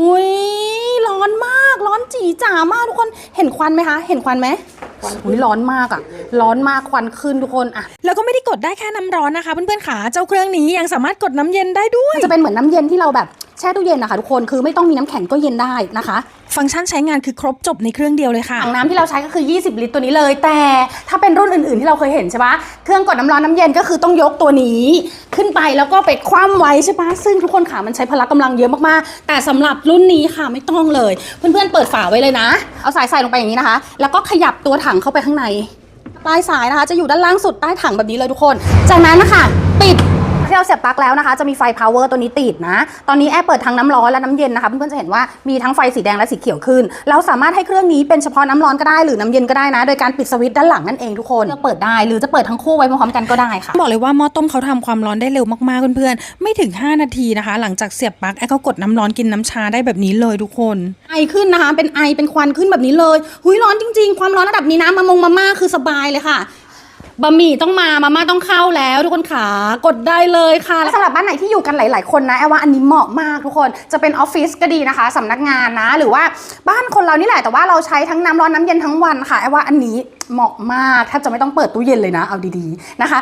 อุ้ยร้อนมากร้อนจีจ๋ามากทุกคนเห็นควันไหมคะ เห็นควันไหมอุ้ยร้อนมากอะร้อนมากควันขึ้นทุกคนอะแล้วก็ไม่ได้กดได้แค่น้ำร้อนนะคะเพื่อนๆขาเจ้าเครื่องนี้ยังสามารถกดน้ำเย็นได้ด้วย มันจะเป็นเหมือนน้ำเย็นที่เราแบบแช่ตู้เย็นนะคะทุกคนคือไม่ต้องมีน้ำแข็งก็เย็นได้นะคะ ฟังก์ชันใช้งานคือครบจบในเครื่องเดียวเลยค่ะถังน้ำที่เราใช้ก็คือ 20 ลิตรตัวนี้เลย แต่ถ้าเป็นรุ่นอื่นๆที่เราเคยเห็นใช่ปะเครื่องกดน้ำร้อนน้ำเย็นก็คือต้องยกตัวนี้ ขึ้นไปแล้วก็ไปคว่ำไว้ใช่ปะซึ่งทุกคนค่ะมันใช้พละกำลังเยอะมากๆ แต่สำหรับรุ่นนี้ค่ะไม่ต้องเลย เพื่อนๆเปิดฝาไว้เลยนะ เอาสายใส่ลงไปอย่างนี้นะคะ แล้วก็ขยับตัวถังเข้าไปข้างในปลายสายนะคะ จะอยู่ด้านล่างสุดใต้ถังแบบนี้เลยทุกคน จากนั้นนะคะปิด ที่เราเสียบปลั๊กแล้วนะคะ จะมีไฟ power ตัวนี้ติดนะ ตอนนี้แอร์เปิดทั้งน้ำร้อนและน้ำเย็นนะคะ เพื่อนๆจะเห็นว่ามีทั้งไฟสีแดงและสีเขียวขึ้น เราสามารถให้เครื่องนี้เป็นเฉพาะน้ำร้อนก็ได้หรือน้ำเย็นก็ได้นะ โดยการปิดสวิตช์ด้านหลังนั่นเองทุกคนจะเปิดได้หรือจะเปิดทั้งคู่ไว้พร้อมๆกันก็ได้ค่ะ บอกเลยว่าหม้อต้มเขาทำความร้อนได้เร็วมากๆเพื่อนๆ ไม่ถึง 5 นาทีนะคะ หลังจากเสียบปลั๊กแอร์ก็กดน้ำร้อนกินน้ำชาได้แบบนี้เลยทุกคน ไอขึ้นนะคะ เป็นไอเป็นควันขึ้นแบบนี้เลย หุยร้อนจริง ๆ ความร้อนระดับนี้นะมามงมาม่าคือสบายเลยค่ะ บะหมี่ต้องมามาม่าต้องเข้าแล้วทุกคนขากดได้เลยค่ะสำหรับบ้านไหนที่อยู่กันหลาย ๆ คนนะแอลว่าอันนี้เหมาะมากทุกคนจะเป็นออฟฟิศก็ดีนะคะสำนักงานนะ หรือว่าบ้านคนเรานี่แหละแต่ว่าเราใช้ทั้งน้ำร้อนน้ำเย็นทั้งวันค่ะแอลว่าอันนี้เหมาะมากแทบจะไม่ต้องเปิดตู้เย็นเลยนะเอาดีๆนะคะ